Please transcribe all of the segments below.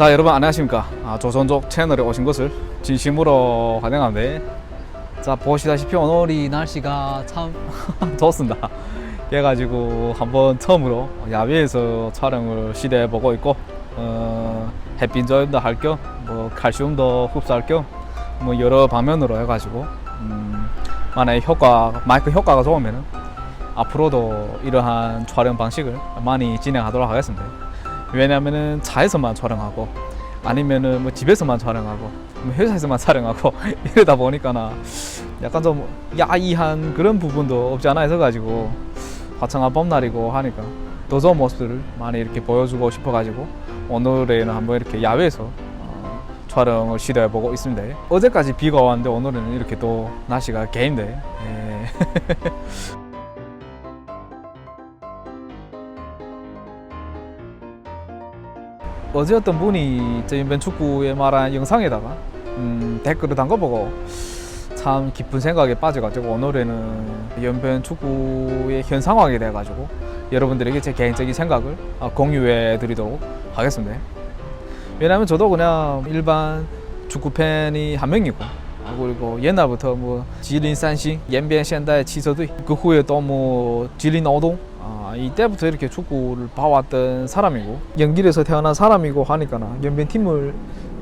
자 여러분 안녕하십니까 아, 조선족 채널에 오신 것을 진심으로 환영하는데 자 보시다시피 오늘이 날씨가 참 좋습니다 그래가지고 한번 처음으로 야외에서 촬영을 시도해 보고 있고 어, 햇빛 조임도 할겸 뭐 칼슘도 흡수할 겸 뭐 여러 방면으로 해가지고 음, 만약에 효과 마이크 효과가 좋으면은 앞으로도 이러한 촬영 방식을 많이 진행하도록 하겠습니다. 왜냐면은 차에서만 촬영하고 아니면은 뭐 집에서만 촬영하고 뭐 회사에서만 촬영하고 이러다 보니까나 약간 좀 야이한 그런 부분도 없지 않아 있어가지고 화창한 봄날이고 하니까 더 좋은 모습들을 많이 이렇게 보여주고 싶어가지고 오늘에는 한번 이렇게 야외에서 어, 촬영을 시도해보고 있습니다. 어제까지 비가 왔는데 오늘은 이렇게 또 날씨가 개인데 어제였던 분이 저 인벤축구에 말한 영상에다가 음, 댓글을 담궈보고 참 깊은 생각에 빠져가지고 오늘에는 연변 축구의 현 상황에 대해 가지고 여러분들에게 제 개인적인 생각을 아, 공유해 드리도록 하겠습니다. 왜냐하면 저도 그냥 일반 축구 팬이 한 명이고 아, 그리고 옛날부터 뭐 지린 산시, 연변 현대 치서도 그 후에 또 뭐 지린 오동 아, 이때부터 이렇게 축구를 봐왔던 사람이고 연길에서 태어난 사람이고 하니까나 연변 팀을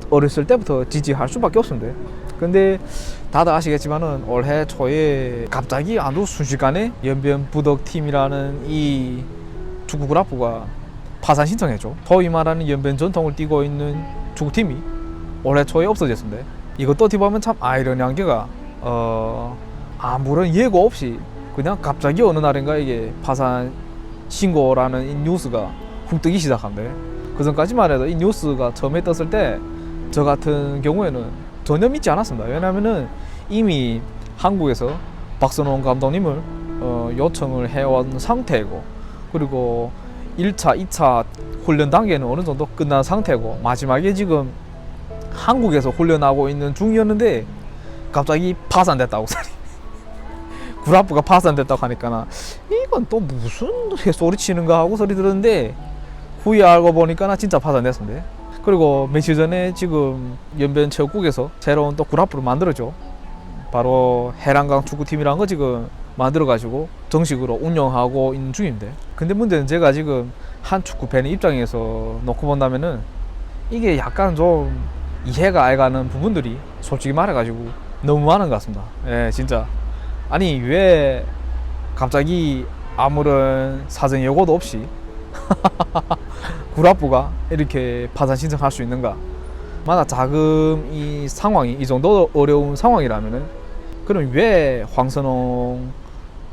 어렸을 때부터 지지할 수밖에 없습니다. 근데 다들 아시겠지만은 올해 초에 갑자기 아주 순식간에 연변 부덕 팀이라는 이 축구 그라프가 파산 신청했죠. 소위 말하는 연변 전통을 띠고 있는 축구팀이 올해 초에 없어졌습니다. 이것도 어떻게 보면 참 아이러니한 게가 어 아무런 예고 없이 그냥 갑자기 어느 날인가 이게 파산 신고라는 이 뉴스가 훅 뜨기 시작한대. 그 전까지만 해도 이 뉴스가 처음에 떴을 때 저 같은 경우에는 전혀 믿지 않았습니다. 왜냐하면은 이미 한국에서 박선홍 감독님을 어, 요청을 해온 상태고 그리고 1차, 2차 훈련 단계는 어느 정도 끝난 상태고 마지막에 지금 한국에서 훈련하고 있는 중이었는데 갑자기 파산됐다고. 구라프가 파산됐다고 하니까 이건 또 무슨 소리 치는가 하고 소리 들었는데 후에 알고 보니까 나 진짜 파산됐습니다. 그리고 며칠 전에 지금 연변 체육국에서 새로운 또 구라프를 만들었죠. 바로 해랑강 축구팀이라는 거 지금 만들어가지고 정식으로 운영하고 있는 중인데. 근데 문제는 제가 지금 한 축구 팬의 입장에서 놓고 본다면은 이게 약간 좀 이해가 안 가는 부분들이 솔직히 말해가지고 너무 많은 것 같습니다. 예, 진짜. 아니 왜 갑자기 아무런 사전 예고도 없이 구라프가 이렇게 파산 신청할 수 있는가? 만약 자금 이 상황이 이 정도 어려운 상황이라면은 그럼 왜 황선홍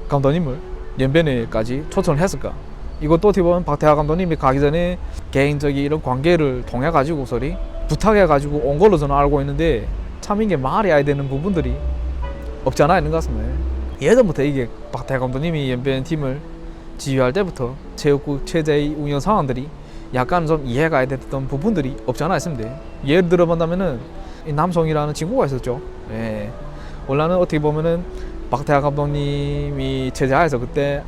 감독님을 연변에까지 초청을 했을까? 이것도 어떻게 박태하 감독님이 가기 전에 개인적인 이런 관계를 통해 가지고 소리 부탁해 가지고 온 걸로 저는 알고 있는데 참 이게 말이 야 되는 부분들이 없지 않아 있는 것 같습니다. 예전부터 이게 박태하 감독님이 연변 팀을 지휘할 때부터 체육국 체제의 운영 상황들이 약간 좀 이해가 안 됐던 부분들이 없지 않아 있습니다. 예를 들어 본다면은 이 남성이라는 친구가 있었죠. 예. 원래는 어떻게 보면은 박태하 감독님이 체제하에서 그때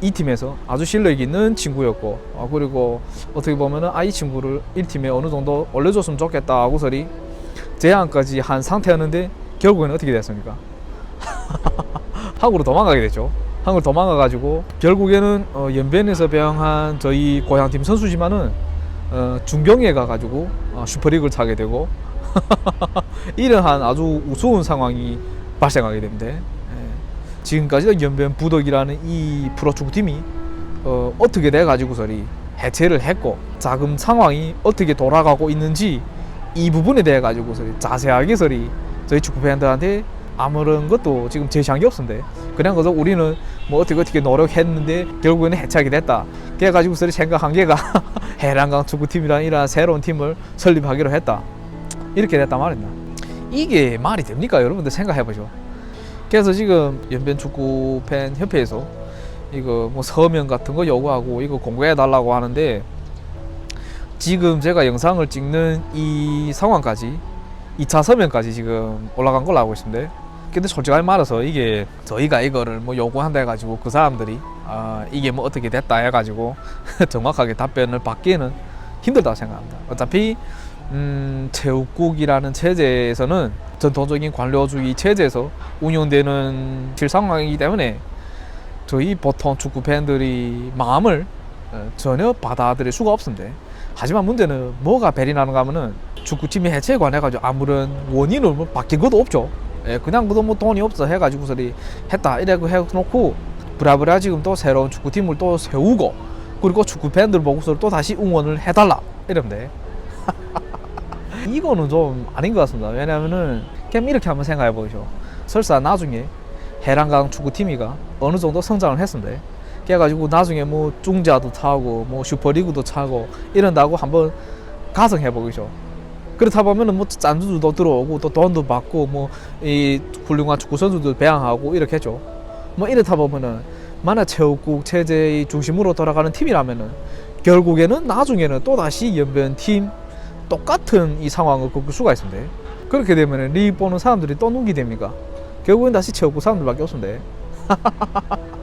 이 팀에서 아주 실력 있는 친구였고 어, 그리고 어떻게 보면은 아이 친구를 1팀에 어느 정도 올려줬으면 좋겠다 하고 서리 제안까지 한 상태였는데 결국에는 어떻게 됐습니까? 한국으로 도망가게 됐죠. 한국으로 도망가가지고 결국에는 어, 연변에서 배양한 저희 고향팀 선수지만은 어, 중경에 가가지고 어, 슈퍼리그를 차게 되고 이러한 아주 우스운 상황이 발생하게 됩니다. 예. 지금까지도 연변 부덕이라는 이 프로축구팀이 어, 어떻게 돼가지고서리 해체를 했고 자금 상황이 어떻게 돌아가고 있는지 이 부분에 대해 가지고서 자세하게 저희 축구 팬들한테 아무런 것도 지금 제시한 게 없습니다. 그냥 그래서 우리는 뭐 어떻게 어떻게 노력했는데 결국에는 해체하게 됐다. 그래가지고 서리 생각한 게가 해랑강 축구팀이라는 이러한 새로운 팀을 설립하기로 했다. 이렇게 됐단 말입니다. 이게 말이 됩니까? 여러분들 생각해 보죠. 그래서 지금 연변 축구 팬 협회에서 이거 뭐 서명 같은 거 요구하고 이거 공개해 달라고 하는데 지금 제가 영상을 찍는 이 상황까지 2차 서명까지 지금 올라간 걸로 알고 있습니다. 근데 솔직하게 말해서 이게 저희가 이거를 뭐 요구한다 해가지고 그 사람들이 아 이게 뭐 어떻게 됐다 해가지고 정확하게 답변을 받기에는 힘들다고 생각합니다. 어차피 음, 체육국이라는 체제에서는 전통적인 관료주의 체제에서 운영되는 실 상황이기 때문에 저희 보통 축구 팬들이 마음을 어, 전혀 받아들일 수가 없습니다. 하지만 문제는 뭐가 배리 나는가 하면은 축구팀이 해체에 관해 가지고 아무런 원인을 뭐 바뀐 것도 없죠. 예, 그냥 그도 뭐 돈이 없어 해가지고서리 했다 이래고 해놓고 브라브라 지금 또 새로운 축구팀을 또 세우고 그리고 축구 팬들 보고서 또 다시 응원을 해달라 돼. 이거는 좀 아닌 것 같습니다. 왜냐면은 그냥 이렇게 한번 생각해 보시죠. 설사 나중에 해랑강 축구팀이가 어느 정도 성장을 했는데 그래가지고 나중에 뭐 중자도 타고 뭐 슈퍼리그도 차고 이런다고 한번 가정해 보시죠. 그렇다 보면은 뭐 짠주도 들어오고 또 돈도 받고 뭐 이 훌륭한 축구 선수들 배양하고 이렇게 했죠. 뭐 이렇다 보면은 만약 체육국 체제의 중심으로 돌아가는 팀이라면은 결국에는 나중에는 또 다시 연변 팀 똑같은 이 상황을 겪을 수가 있습니다. 그렇게 되면은 리그 보는 사람들이 또 누기 됩니까? 결국엔 다시 체육국 사람들밖에 없습니다.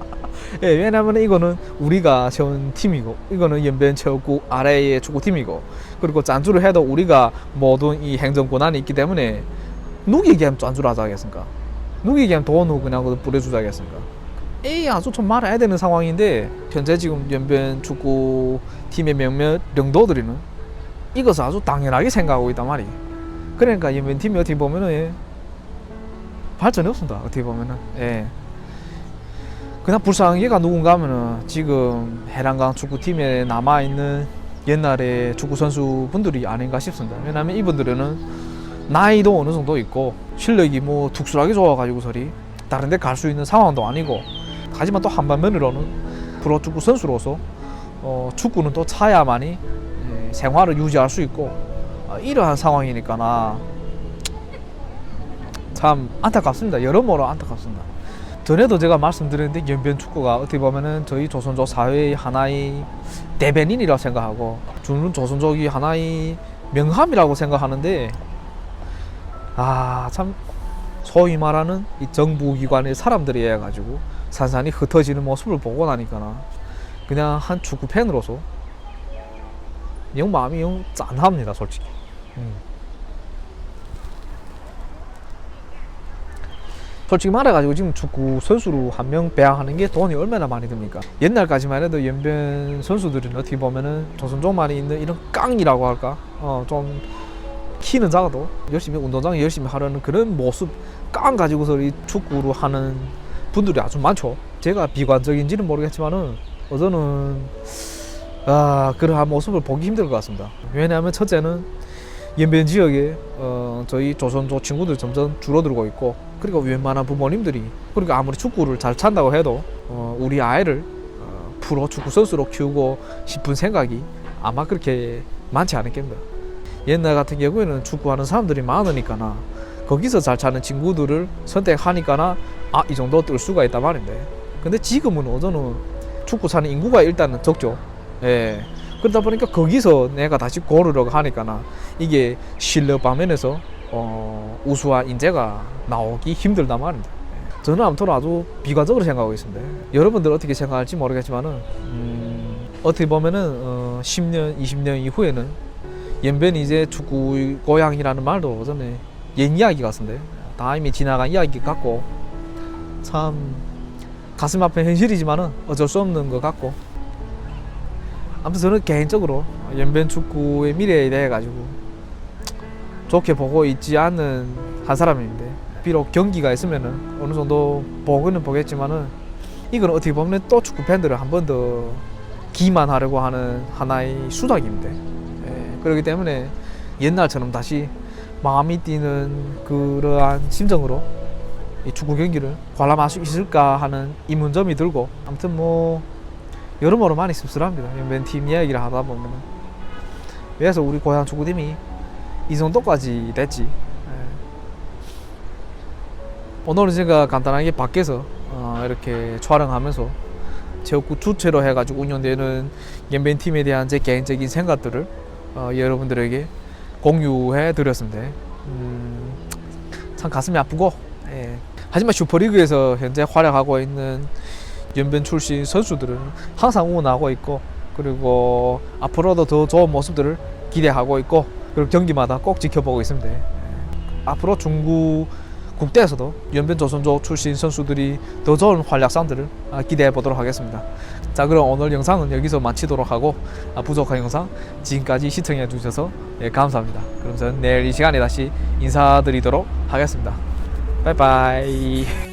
예, 왜냐하면 이거는 우리가 세운 팀이고 이거는 연변 체육국 아래의 축구팀이고 그리고 짠주를 해도 우리가 모든 이 행정 권한이 있기 때문에 누기게 하면 짠주를 하자 하겠습니까? 누기게 하면 돈을 그냥 뿌려주자 하겠습니까? 이 아주 좀 말아야 되는 상황인데 현재 지금 연변 축구 팀의 몇몇領導들이는 이것을 아주 당연하게 생각하고 있단 말이. 그러니까 연변 팀이 어떻게 보면은 예, 발전이 없습니다. 어떻게 보면은 예. 그냥 불쌍한 게가 누군가 하면은 지금 해랑강 축구팀에 남아 있는 옛날의 축구 선수 분들이 아닌가 싶습니다. 왜냐하면 이분들은 나이도 어느 정도 있고 실력이 뭐 특출하게 좋아가지고서리 다른 데 갈 수 있는 상황도 아니고 하지만 또 한 반면으로는 프로 축구 선수로서 어, 축구는 또 차야만이 예, 생활을 유지할 수 있고 어, 이러한 상황이니까 나 참 안타깝습니다. 여러모로 안타깝습니다. 전에도 제가 말씀드렸는데 연변 축구가 어떻게 보면은 저희 조선족 사회의 하나의 대변인이라고 생각하고 저는 조선족이 하나의 명함이라고 생각하는데 아 참 소위 말하는 이 정부 기관의 사람들이 해가지고 산산이 흩어지는 모습을 보고 나니까나 그냥 한 축구 팬으로서 영 마음이 영 짠합니다 솔직히. 음. 솔직히 말해가지고 지금 축구 선수로 한 명 배양하는 게 돈이 얼마나 많이 듭니까? 옛날까지만 해도 연변 선수들은 어떻게 보면은 조선족만이 있는 이런 깡이라고 할까? 어, 좀 키는 작아도 열심히 운동장에 열심히 하려는 그런 모습 깡 가지고서 이 축구로 하는 분들이 아주 많죠. 제가 비관적인지는 모르겠지만은 어, 저는 아 그러한 모습을 보기 힘들 것 같습니다. 왜냐하면 첫째는 연변 지역에 어, 저희 조선족 친구들 점점 줄어들고 있고 그리고 웬만한 부모님들이 그리고 아무리 축구를 잘 찬다고 해도 어, 우리 아이를 어, 프로 축구 선수로 키우고 싶은 생각이 아마 그렇게 많지 않을 겁니다. 옛날 같은 경우에는 축구하는 사람들이 많으니까나 거기서 잘 차는 친구들을 선택하니까나 아 이 정도 뜰 수가 있단 말인데. 근데 지금은 어저는 축구 차는 인구가 일단은 적죠. 예 그러다 보니까 거기서 내가 다시 고르려고 하니까나 이게 실력 방면에서 어, 우수한 인재가 나오기 힘들단 말입니다 예. 저는 아무튼 아주 비관적으로 생각하고 있습니다 여러분들 어떻게 생각할지 모르겠지만은 음, 어떻게 보면은 어, 10년 20년 이후에는 연변이 이제 축구 고향이라는 말도 전에 옛 이야기 같은데 다 이미 지나간 이야기 같고 참 가슴 아픈 현실이지만은 어쩔 수 없는 것 같고 아무튼 저는 개인적으로 연변 축구의 미래에 대해 가지고 좋게 보고 있지 않는 한 사람인데 비록 경기가 있으면은 어느 정도 보고는 보겠지만은 이건 어떻게 보면 또 축구 팬들을 한 번 더 기만하려고 하는 하나의 수작입니다. 예, 그렇기 때문에 옛날처럼 다시 마음이 뛰는 그러한 심정으로 이 축구 경기를 관람할 수 있을까 하는 의문점이 들고 아무튼 뭐 여러모로 많이 씁쓸합니다. 연변 팀 이야기를 하다 보면은 그래서 우리 고향 축구팀이 이 정도까지 됐지. 예. 오늘은 제가 간단하게 밖에서 어, 이렇게 촬영하면서 체육구 주체로 해가지고 운영되는 연변 팀에 대한 제 개인적인 생각들을 어, 여러분들에게 공유해 드렸습니다. 음, 참 가슴이 아프고 예. 하지만 슈퍼리그에서 현재 활약하고 있는 연변 출신 선수들은 항상 응원하고 있고 그리고 앞으로도 더 좋은 모습들을 기대하고 있고 그리고 경기마다 꼭 지켜보고 있습니다. 예. 앞으로 중국 국대에서도 연변 조선족 출신 선수들이 더 좋은 활약상들을 아, 기대해 보도록 하겠습니다. 자 그럼 오늘 영상은 여기서 마치도록 하고 아, 부족한 영상 지금까지 시청해 주셔서 예, 감사합니다. 그럼 저는 내일 이 시간에 다시 인사드리도록 하겠습니다. 바이바이.